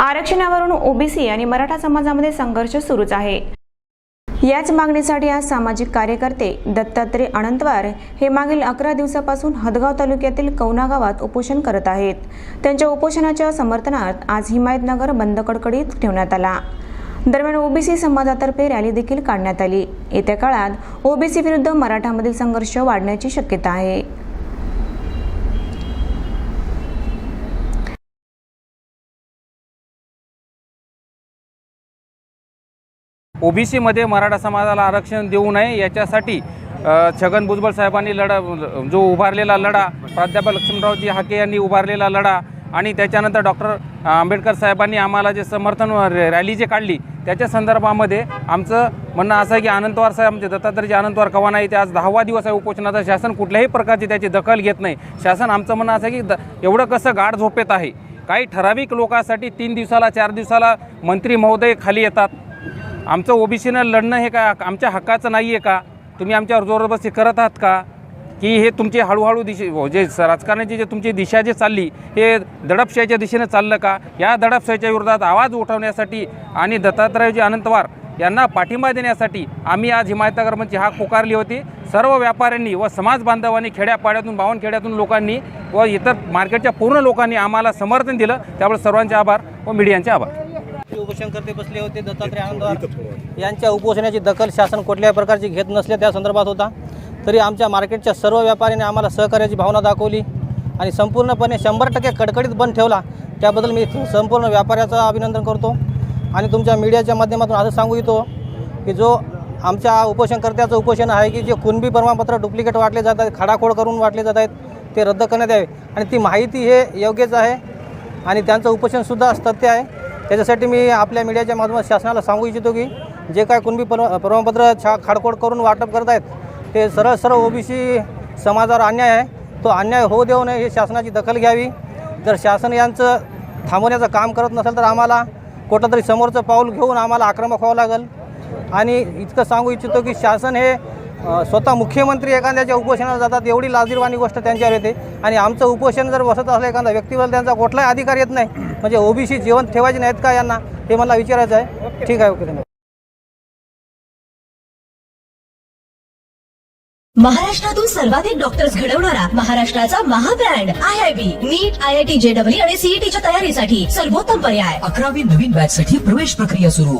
आरक्षणावरून ओबीसी आणि मराठा समाजामध्ये संघर्ष सुरूच आहे. याच मागणीसाठी आज सामाजिक कार्यकर्ते दत्तात्रय अनंतवार हे मागील अकरा दिवसापासून हदगाव तालुक्यातील कवना गावात उपोषण करत आहेत. त्यांच्या उपोषणाच्या समर्थनात आज हिमायतनगर बंद कडकडीत ठेवण्यात आला. दरम्यान ओबीसी समाजातर्फे रॅली देखील काढण्यात आली. येत्या काळात ओबीसी विरुद्ध मराठामधील संघर्ष वाढण्याची शक्यता आहे. ओबीसीमध्ये मराठा समाजाला आरक्षण देऊ नये याच्यासाठी छगन भुजबळ साहेबांनी लढा जो उभारलेला लढा प्राध्यापक लक्ष्मणरावजी हाके यांनी उभारलेला लढा आणि त्याच्यानंतर डॉक्टर आंबेडकर साहेबांनी आम्हाला जे समर्थन रॅली जे काढली त्याच्या संदर्भामध्ये आमचं म्हणणं असं आहे की अनंतवार साहेब आमचे दत्तात्रयजी अनंतवार कवाना येथे आज दहावा दिवस आहे उपोषणाचा शासन कुठल्याही प्रकारची त्याची दखल घेत नाही. शासन आमचं म्हणणं असं आहे की द एवढं कसं गाढ झोपेत आहे? काही ठराविक लोकांसाठी तीन दिवसाला चार दिवसाला मंत्री महोदय खाली येतात. आमचं ओबीसीनं लढणं हे का? आमच्या हक्काचं नाही आहे का? तुम्ही आमच्यावर जोरबस्ती करत आहात का? की हे तुमची हळूहळू दिशे हो, जे राजकारणाची जे तुमची दिशा जे चालली हे दडपशाहीच्या दिशेनं चाललं का? या दडपशाहीच्या विरोधात आवाज उठवण्यासाठी आणि दत्तात्रयजी अनंतवार यांना पाठिंबा देण्यासाठी आम्ही आज हिमायतनगरमध्ये हाक पुकारली होती. सर्व व्यापाऱ्यांनी व समाज बांधवांनी खेड्यापाड्यातून बावनखेड्यातून लोकांनी व इतर मार्केटच्या पूर्ण लोकांनी आम्हाला समर्थन दिलं. त्यामुळे सर्वांचे आभार व मीडियांचे आभार. उपोषणकर्ते बसले होते दत्तात्रय आनंदवार यांच्या उपोषणाची दखल शासन कुठल्याही प्रकारची घेत नसल्या त्या संदर्भात होता. तरी आमच्या मार्केटच्या सर्व व्यापाऱ्यांनी आम्हाला सहकार्याची भावना दाखवली आणि संपूर्णपणे शंभर टक्के कडकडीत बंद ठेवला. त्याबद्दल मी संपूर्ण व्यापाऱ्याचं अभिनंदन करतो. आणि तुमच्या मीडियाच्या माध्यमातून असं सांगू इच्छितो की जो आमच्या उपोषणकर्त्याचं उपोषण आहे की जे कुणबी प्रमाणपत्र डुप्लिकेट वाटले जात आहेत खाडाखोड करून वाटले जात आहेत ते रद्द करण्यात यावे. आणि ती माहिती हे योग्यच आहे. आणि त्यांचं उपोषणसुद्धा सत्य आहे. त्याच्यासाठी मी आपल्या मीडियाच्या माध्यमात शासनाला सांगू इच्छितो की जे काय कुणबी पर प्रमाणपत्र छा खाडखोड करून वाटप करत आहेत ते सरळ सरळ ओबीसी समाजावर अन्याय आहे. तो अन्याय होऊ देऊ नये हे शासनाची दखल घ्यावी. जर शासन यांचं थांबवण्याचं काम करत नसेल तर आम्हाला कुठंतरी समोरचं पाऊल घेऊन आम्हाला आक्रमक व्हावं लागेल. आणि इतकं सांगू इच्छितो की शासन हे स्वतः मुख्यमंत्री एखाद्याच्या उपोषणाला जातात एवढी लाजीरवाणी गोष्ट त्यांच्यावर येते. आणि आमचं उपोषण जर बसत असलं एखादा व्यक्तीवर त्यांचा कुठलाही अधिकार येत नाही. म्हणजे ओबीसी जिवंत ठेवायचे नाहीत का यांना? हे मला विचारायचं आहे. ठीक आहे ओके धन्यवाद. महाराष्ट्रातून सर्वाधिक डॉक्टर्स घडवणारा महाराष्ट्राचा महाब्रँड I I B NEET I I T J W आणि सीईटीच्या तयारीसाठी सर्वोत्तम पर्याय. अकरावी नवीन बॅच साठी प्रवेश प्रक्रिया सुरू.